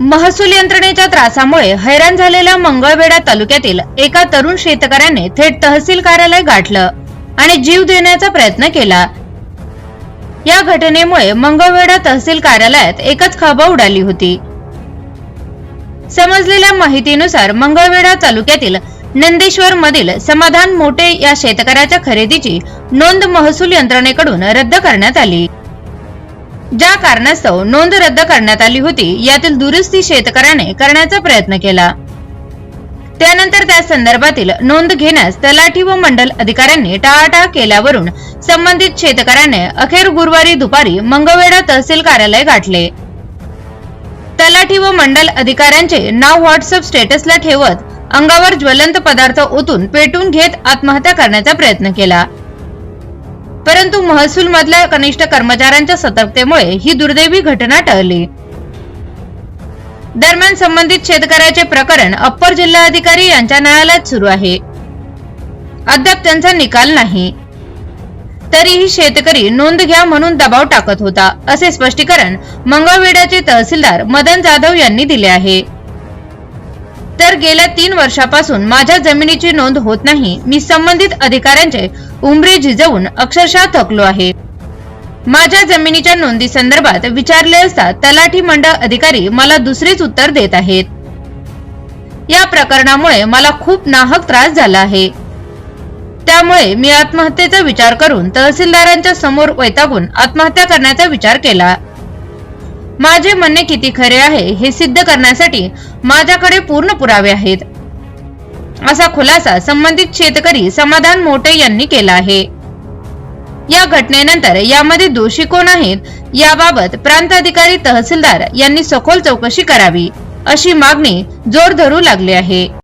महसूल यंत्रणेच्या त्रासामुळे हैराण झालेल्या मंगळवेढा तालुक्यातील एका तरुण शेतकऱ्याने थेट तहसील कार्यालय गाठलं आणि जीव देण्याचा प्रयत्न केला. या घटनेमुळे मंगळवेढा तहसील कार्यालयात एकच खळबळ उडाली होती. समजलेल्या माहितीनुसार मंगळवेढा तालुक्यातील नंदेश्वर मधील समाधान मोठे या शेतकऱ्याच्या खरेदीची नोंद महसूल यंत्रणेकडून रद्द करण्यात आली. ज्या कारणास्तव नोंद रद्द करण्यात आली होती यातील दुरुस्ती शेतकऱ्याने करण्याचा प्रयत्न केला. त्यानंतर त्या संदर्भातील नोंद घेण्यास तलाठी व मंडल अधिकाऱ्यांनी टाळाटाळ केल्यावरून संबंधित शेतकऱ्याने अखेर गुरुवारी दुपारी मंगळवेढा तहसील कार्यालय गाठले. तलाठी व मंडल अधिकाऱ्यांचे नाव व्हॉट्सअप स्टेटसला ठेवत अंगावर ज्वलंत पदार्थ ओतून पेटून घेत आत्महत्या करण्याचा प्रयत्न केला. परंतु महसूल मधल्या कनिष्ठ कर्मचाऱ्यांच्या सतर्कतेमुळे ही दुर्दैवी घटना टळली. दरम्यान संबंधित शेतकऱ्याचे प्रकरण अप्पर जिल्हाधिकारी यांच्या न्यायालयात सुरू आहे. अद्याप त्यांचा निकाल नाही. तरीही शेतकरी नोंद घ्या म्हणून दबाव टाकत होता असे स्पष्टीकरण मंगळवेड्याचे तहसीलदार मदन जाधव यांनी दिले आहे. तर गेल्या तीन वर्षापासून माझ्या जमिनीची नोंद होत नाही. मी संबंधित अधिकाऱ्यांचे उमरे झिजवून अक्षरशः थकलो आहे. माझ्या जमिनीच्या नोंदी संदर्भात विचारले असता तलाठी मंडळ अधिकारी मला दुसरेच उत्तर देत आहेत. या प्रकरणामुळे मला खूप नाहक त्रास झाला आहे. त्यामुळे मी आत्महत्येचा विचार करून तहसीलदारांच्या समोर वैतागून आत्महत्या करण्याचा विचार केला. माझे म्हणणे किती खरे आहे हे सिद्ध करण्यासाठी माझ्याकडे पूर्ण पुरावे आहेत. असा खुलासा संबंधित शेतकरी समाधान मोठे यांनी केला आहे. या घटनेनंतर यामध्ये दोषी कोण आहेत याबाबत प्रांताधिकारी तहसीलदार यांनी सखोल चौकशी करावी अशी मागणी जोर धरू लागली आहे.